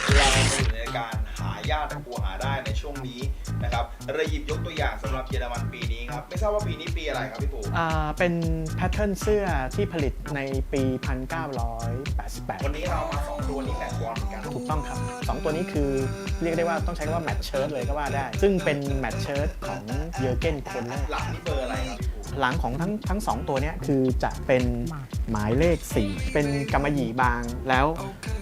ครับเราอยู่ในการหายากแต่กลัวหาได้ในช่วงนี้นะครับเราหยิบยกตัวอย่างสำหรับเยอรมันปีนี้ครับ ไม่ทราบว่าปีนี้ปีอะไรครับพี่ปูอ่าเป็นแพทเทิร์นเสื้อที่ผลิตในปี 1988 วันนี้เราเอามาสองตัวนี้แมทบอลเหมือนกัน ถูกต้องครับ 2 ตัวนี้คือเรียกได้ว่าต้องใช้คำว่าแมทเชิร์ตเลยก็ว่าได้ ซึ่งเป็นแมทเชิร์ตของเยอร์เกนโคนเลอร์หลังนี่เบอร์อะไรครับพี่ปู หลังของทั้งทั้งสองตัวเนี้ยคือจะเป็นหมายเลข 4 เป็นกำมะหยี่บางแล้ว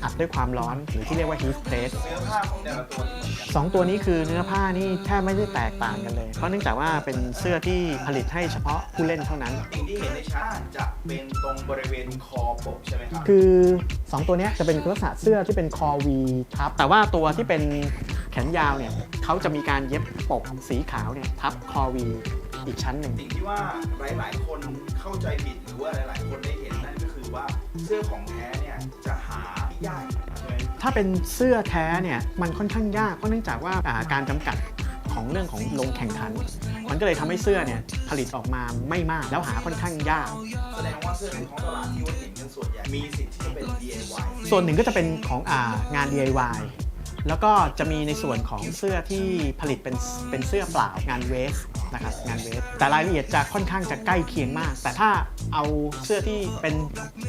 อัดด้วยความร้อนหรือที่เรียกว่า heat press เนื้อผ้าของแต่ละตัวนี่เหมือนกันสองตัวนี้คือเนื้อผ้านี่แทบไม่ได้แตกต่างกันเลย เพราะเนื่องจากว่าเป็นเสื้อที่ผลิตให้เฉพาะผู้เล่นเท่านั้นสิ่งที่เห็นในชาร์ตจะเป็นตรงบริเวณคอปกใช่ไหมครับคือ 2 ตัวเนี้ยจะเป็นลักษณะเสื้อที่เป็นคอวีทับ แต่ว่าตัวที่เป็นแขนยาวเนี่ยเขาจะมีการเย็บปกสีขาวเนี่ยทับคอวี อีกชั้นหนึ่ง สิ่งที่ว่าหลาย ๆ คนเข้าใจผิดหรือว่าหลาย ๆ คนได้เห็นนั่นก็คือว่าเสื้อของแท้เนี่ยจะหาที่ยากใช่ไหมถ้าเป็นเสื้อแท้เนี่ยมันค่อนข้างยากเพราะเนื่องจากว่าอ่าการจำกัดของเรื่องของลงแข่งขัน มันก็เลยทำให้เสื้อเนี่ยผลิตออกมาไม่มากแล้วหาค่อนข้างยาก แสดงว่าเสื้อในท้องตลาดที่ว่าเห็นกันส่วนใหญ่มีสิทธิ์ที่จะเป็น DIY ส่วนหนึ่งก็จะเป็นของอางาน DIY แล้วก็จะมีในส่วนของเสื้อที่ผลิตเป็นเป็นเสื้อเปล่างานเวสนะครับงานเวสแต่รายละเอียดจะค่อนข้างจะใกล้เคียงมาก แต่ถ้าเอาเสื้อที่เป็น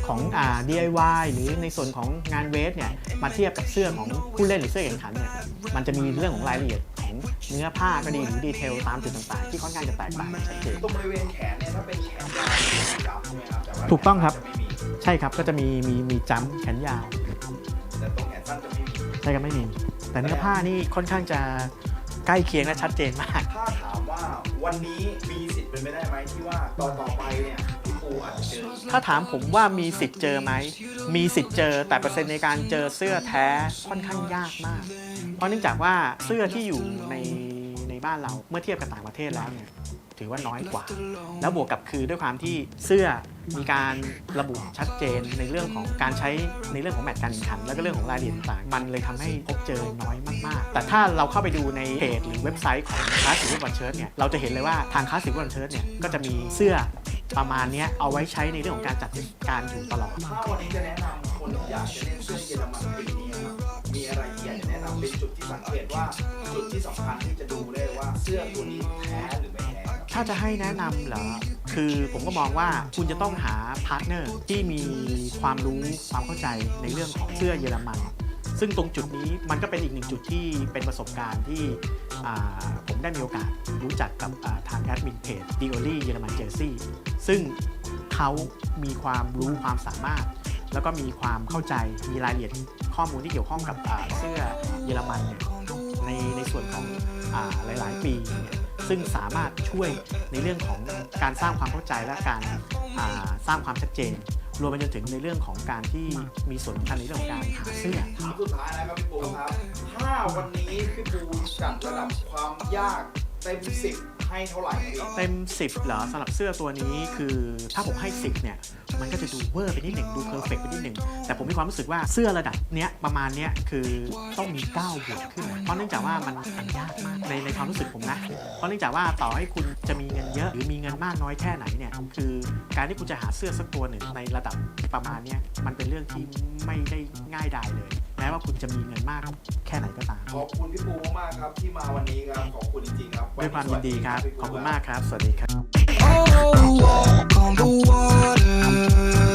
ของอ่า DIY หรือในส่วนของงานเวสเนี่ยมาเทียบกับเสื้อของผู้เล่นหรือเสื้อแข่งขันเนี่ยมันจะมีเรื่องของรายละเอียดของเนื้อผ้าก็ดีหรือดีเทลตามจุดต่างๆ ที่ค่อนข้างจะแตกต่างชัดเจนตรงบริเวณแขนเนี่ยถ้าเป็นแขนยาวจะจับใช่ไหมครับแต่ว่าถูกต้องครับจะไม่มีใช่ครับก็จะมีมีมีจัมป์แขนยาวแต่ตรง ใช่ครับไม่มี แต่เนื้อผ้านี่ค่อนข้างจะใกล้เคียงและชัดเจนมาก ถ้าถามว่าวันนี้มีสิทธิ์เป็นไปได้ไหมที่ว่าต่อต่อไปเนี่ยพี่ปูอาจจะเจอถ้าถามผมว่ามีสิทธิ์เจอไหม มีสิทธิ์เจอ แต่เปอร์เซ็นต์ในการเจอเสื้อแท้ค่อนข้างยากมาก เพราะเนื่องจากว่าเสื้อที่อยู่ในในบ้านเราเมื่อเทียบกับต่างประเทศแล้วเนี่ย ถือว่าน้อยกว่า แล้วบวกกับคือด้วยความที่เสื้อมีการระบุชัดเจนในเรื่องของการใช้ในเรื่องของแมตช์การแข่งขัน แล้วก็เรื่องของรายละเอียดต่างๆมันเลยทำให้พบเจอน้อยมากๆ แต่ถ้าเราเข้าไปดูในเพจหรือเว็บไซต์ของคลาสสิกฟุตบอลเชิร์ตเนี่ยเราจะเห็นเลยว่าทางคลาสสิกฟุตบอลเชิร์ตเนี่ยก็จะมีเสื้อประมาณเนี้ยเอาไว้ใช้ในเรื่องของการจัดเทศกาลอยู่ตลอดถ้าวันนี้จะแนะนำคนที่อยากจะเล่นเสื้อเยอรมันปีนี้ครับมีอะไรที่อยากจะแนะนำเป็นจุดที่สังเกตว่าจุดที่สำคัญที่จะดูได้ว่าเสื้อตัวนี้แท้หรือไม่แท้ครับ ถ้าจะให้แนะนำเหรอ คือผมก็มองว่าคุณจะต้องหาพาร์ทเนอร์ที่มีความรู้ความเข้าใจในเรื่องของเสื้อเยอรมัน ซึ่งตรงจุดนี้มันก็เป็นอีกหนึ่งจุดที่เป็นประสบการณ์ที่ผมได้มีโอกาสรู้จักกับทางแอดมินเพจดิโอลี่เยอรมันเจอร์ซี่ซึ่งเขามีความรู้ความสามารถ แล้วก็มีความเข้าใจมีรายละเอียดข้อมูลที่เกี่ยวข้องกับเสื้อเยอรมันในในส่วนของอาหลาย ๆ ปีเนี่ย ซึ่งสามารถช่วยในเรื่องของการสร้างความเข้าใจและการาสร้างความชัดเจน รวมไปจนถึงในเรื่องของการที่มีส่วนสำคัญในเรื่องของการหาเสื้อถามสุดท้ายนะครับพี่ปูครับถ้าวันนี้พี่ปูจัดระดับความยากเต็มสิบ ให้เท่าไหร่เต็ม 10เหรอสำหรับเสื้อตัวนี้คือถ้าผมให้ 10 เนี่ย มันก็จะดูเวอร์ไปนิดหนึ่งดูเพอร์เฟกไปนิดหนึ่งแต่ผมมีความรู้สึกว่าเสื้อระดับเนี้ยประมาณเนี้ยคือต้องมี9บวกขึ้น เพราะเนื่องจากว่ามันมันยากมากในในความรู้สึกผมนะ เพราะเนื่องจากว่าต่อให้คุณจะมีเงินเยอะ หรือมีเงินมากน้อยแค่ไหนเนี่ยคือการที่คุณจะหาเสื้อสักตัวหนึ่งในระดับประมาณเนี้ยมันเป็นเรื่องที่ไม่ได้ง่ายดายเลย ม้ว่าคุณจะมีเงินมากแค่ไหนก็ตาม ขอบคุณพี่ปูมากๆครับที่มาวันนี้ครับ ขอบคุณจริงๆครับด้วยความยินดีครับพี่ปูขอบคุณมากครับ สวัสดีครับ Oh, walk on the water.